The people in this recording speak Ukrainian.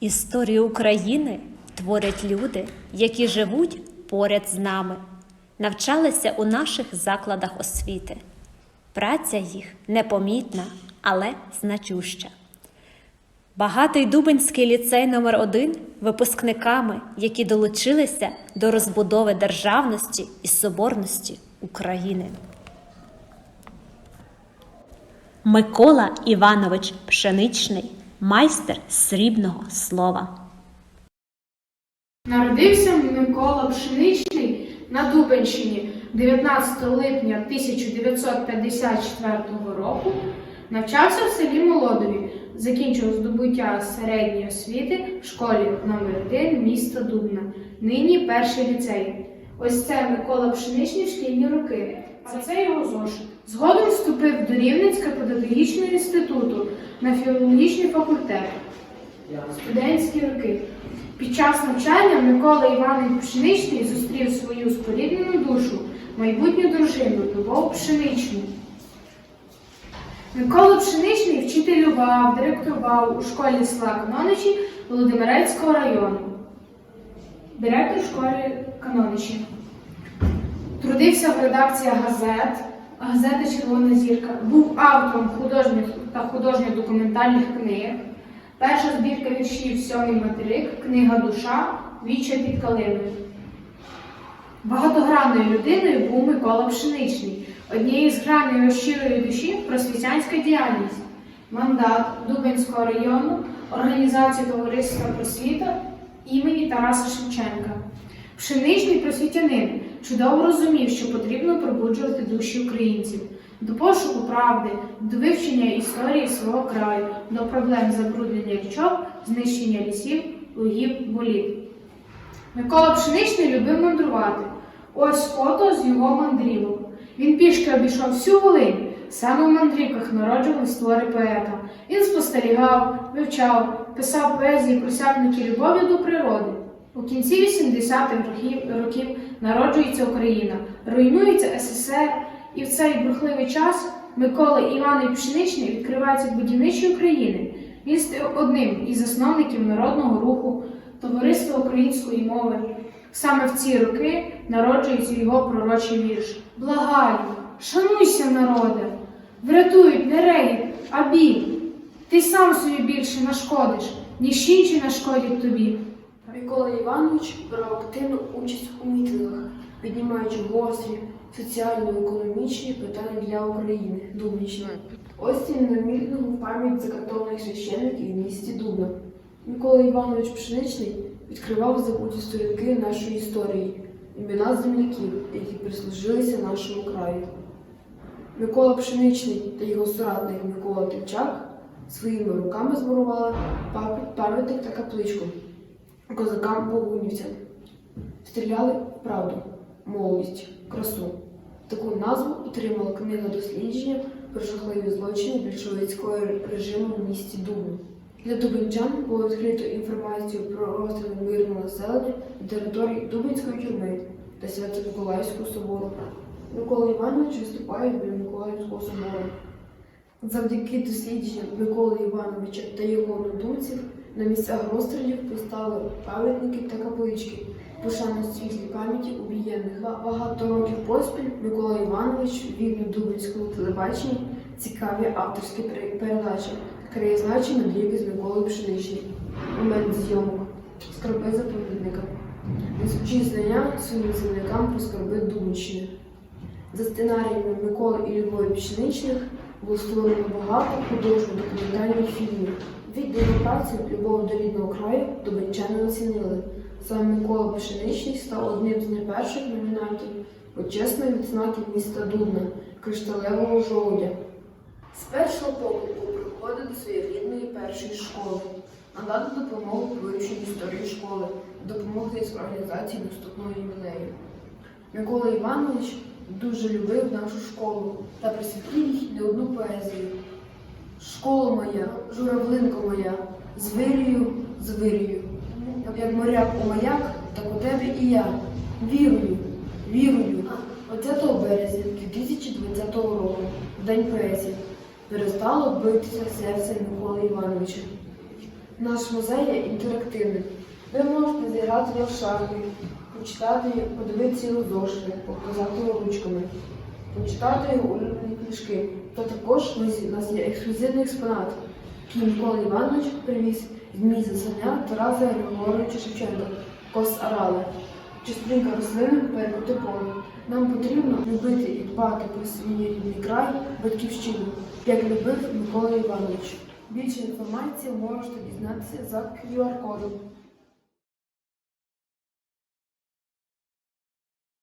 Історію України творять люди, які живуть поряд з нами, навчалися у наших закладах освіти. Праця їх непомітна, але значуща. Багатий Дубинський ліцей номер 1 випускниками, які долучилися до розбудови державності і соборності України. Микола Іванович Пшеничний, майстер срібного слова. Народився Микола Пшеничний на Дубенщині 19 липня 1954 року. Навчався в селі Молодові, закінчив здобуття середньої освіти в школі номер 1 міста Дубна, нині перший ліцей. Ось це Микола Пшеничний в шкільні роки. А це його зошит. Згодом вступив до Рівненського педагогічного інституту на філологічний факультет. Студентські роки. Під час навчання Микола Іванович Пшеничний зустрів свою споріднену душу, майбутню дружину Любов Пшеничну. Микола Пшеничний вчителював, директував у школі села Каноничі Володимирецького району. Директор школи Каноничі. Трудився в редакціях газет, газети Червона зірка, був автором художніх та художньо-документальних книг. Перша збірка віршів Сьомий материк, книга Душа, Віча під калиною. Багатогранною людиною був Микола Пшеничний. Однією з граней щирої душі просвітянська діяльність, мандат Дубинського району, організація товариства просвіта імені Тараса Шевченка. Пшеничний просвітянин чудово розумів, що потрібно пробуджувати душі українців до пошуку правди, до вивчення історії свого краю, до проблем забруднення річок, знищення лісів, лугів, боліт. Микола Пшеничний любив мандрувати. Ось фото з його мандрівок. Він пішки обійшов всю Волинь. Саме в мандрівках народжувались твори поета. Він спостерігав, вивчав, писав поезії, просякнуті любов'ю до природи. У кінці 80-х років, років народжується Україна, руйнується СССР, і в цей бурхливий час Микола Іванович Пшеничний відкривається будівничі України. Він став одним із засновників народного руху, товариства української мови. Саме в ці роки народжується його пророчий вірш. Благаю, шануйся, народе, врятують не регіт, а біль. Ти сам собі більше нашкодиш, ніж інші нашкодять тобі. Микола Іванович брав активну участь у мітингах, піднімаючи гострі соціально-економічні питання для України Дубнічної. Ось він на мітингу пам'ять закатованих священників в місті Дубна. Микола Іванович Пшеничний відкривав забуті сторінки нашої історії, імена земляків, які прислужилися нашому краю. Микола Пшеничний та його соратник Микола Тимчак своїми руками зборували пам'ят- пам'ятник та капличку козакам богунівцям. Стріляли в правду, молодість, красу. Таку назву отримала книга дослідження про жахливі злочини більшовицького режиму в місті Дубно. Для дубинчан було відкрито інформацію про розстріли мирного населення на території Дубинської тюрми та Свято-Миколаївського собору. Микола Іванович виступає біля Миколаївського собору. Завдяки дослідженням Миколи Івановича та його однодумців на місцях розстрілів поставили пам'ятники та каплички, пошану світлій пам'яті убієнних. Багато років поспіль Микола Іванович вів на Дубинському телебаченні цікаві авторські передачі, краєзнавчі мандрівки з Миколою Пшеничним, момент зйомок, скарби заповідника, несучи знання своїм землякам про скарби Дубинщини. За сценаріями Миколи і Любові Пшеничних було створено багато художньо-документальних фільмів. Віддану працю любов до рідного краю дубенчани оцінили. Саме Микола Пшеничний став одним з найперших номінантів почесної відзнаки міста Дубна кришталевого жолудя. З першого погляду приходить до своєї рідної першої школи, надати допомогу у вивченні історії школи, допомогти з організації наступного ювілею. Микола Іванович дуже любив нашу школу та присвятив їй не одну поезію. Школа моя, журавлинко моя, з вирію, з вирію. Як моряк у маяк, так у тебе і я. Вірую, вірую. 20 березня 2020 року, в День поезії, перестало битися серце Миколи Івановича. Наш музей є інтерактивним. Ви можете зіграти в шахи, почитати, подивитися його зошити, показати його ручками, почитати його улюблені книжки. Та також у нас- є ексклюзивний експонат, який Микола Іванович привіз з місця заснання Тараса Григоровича Шевченка Кос Арали. Частинка рослини перед теплом. Нам потрібно любити і дбати про свій рідний край, батьківщину, як любив Микола Іванович. Більше інформації можете дізнатися за QR-кодом.